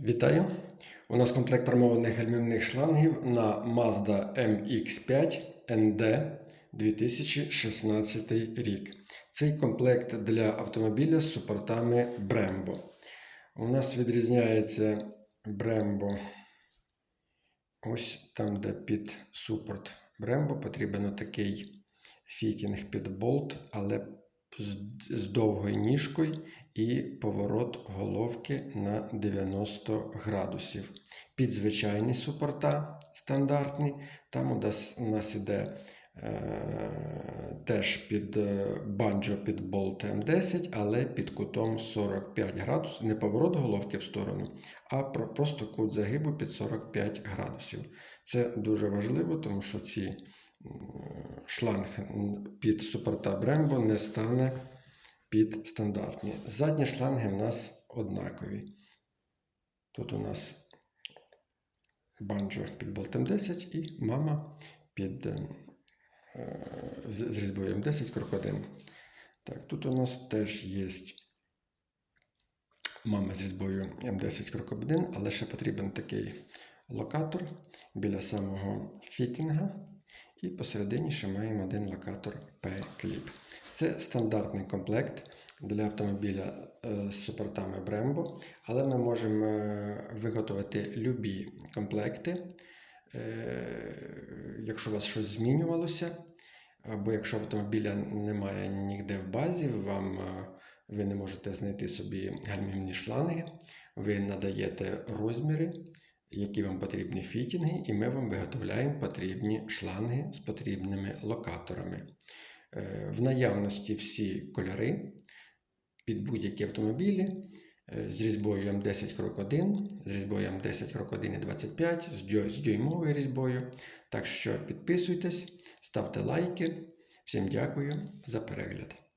Вітаю! У нас комплект армованих гальмівних шлангів на Mazda MX5 ND 2016 рік. Цей комплект для автомобіля з супортами Brembo. У нас відрізняється Brembo. Ось там, де під супорт Brembo, потрібен отакий фітінг під болт, але з, довгою ніжкою і поворот головки на 90 градусів. Під звичайні супорта стандартні, там у нас, іде е, теж під е, банджо під болт М10, але під кутом 45 градусів, не поворот головки в сторону, а про, просто кут загибу під 45 градусів. Це дуже важливо, тому що ці шланг під супорта Brembo не стане під стандартні. Задні шланги в нас однакові. Тут у нас банджо під болтом 10 і мама під е, з, з різьбою М10 крокодин. Так, тут у нас теж є мама з різьбою М10 крокодин, але ще потрібен такий локатор біля самого фітінга. І посередині ще маємо один локатор P-кліп. Це стандартний комплект для автомобіля е, з супортами Brembo, але ми можемо е, виготовити любі комплекти, е, якщо у вас щось змінювалося, або якщо автомобіля немає ніде в базі, вам, ви не можете знайти собі гальмівні шланги, ви надаєте розміри які вам потрібні фітінги, і ми вам виготовляємо потрібні шланги з потрібними локаторами. Е, в наявності всі кольори під будь-які автомобілі е, з різьбою М10 крок 1, з різьбою М10 крок 1 і 25, з дюймовою різьбою. Так що підписуйтесь, ставте лайки. Всім дякую за перегляд.